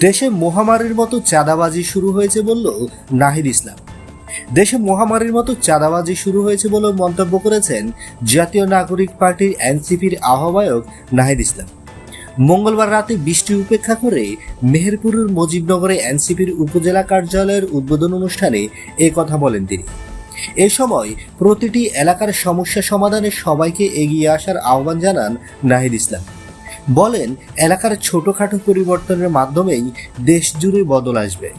দেশে মহামারীর মতো চাঁদাবাজি শুরু হয়েছে বলল নাহিদ ইসলাম। দেশে মহামারীর মতো চাঁদাবাজি শুরু হয়েছে বলে মন্তব্য করেছেন জাতীয় নাগরিক পার্টির এনসিপির আহ্বায়ক নাহিদ ইসলাম। মঙ্গলবার রাতে বৃষ্টি উপেক্ষা করে মেহেরপুরের মুজিবনগরে এনসিপির উপজেলা কার্যালয়ের উদ্বোধন অনুষ্ঠানে এ কথা বলেন তিনি। এ সময় প্রতিটি এলাকার সমস্যা সমাধানে সবাইকে এগিয়ে আসার আহ্বান জানান নাহিদ ইসলাম। বলেন, এলাকার ছোটখাটো পরিবর্তনের মাধ্যমেই দেশ জুড়ে বদল আসবে।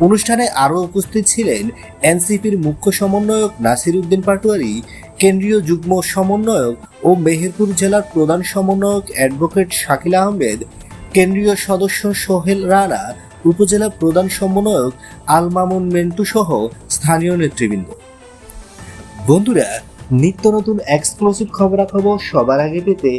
অনুষ্ঠানে আরও উপস্থিত ছিলেন এনসিপির মুখ্য সমন্বয়ক নাসির উদ্দিন পাটোয়ারি, কেন্দ্রীয় যুগ্ম সমন্বয়ক ও মেহেরপুর জেলার প্রধান সমন্বয়ক অ্যাডভোকেট শাকিল আহমেদ, কেন্দ্রীয় সদস্য সোহেল রানা, উপজেলা প্রধান সমন্বয়ক আল মামুন মেন্টু সহ স্থানীয় নেতৃবৃন্দ। বন্ধুরা, নিত্য নতুন এক্সক্লুসিভ খবরাখবর সবার আগে পেতে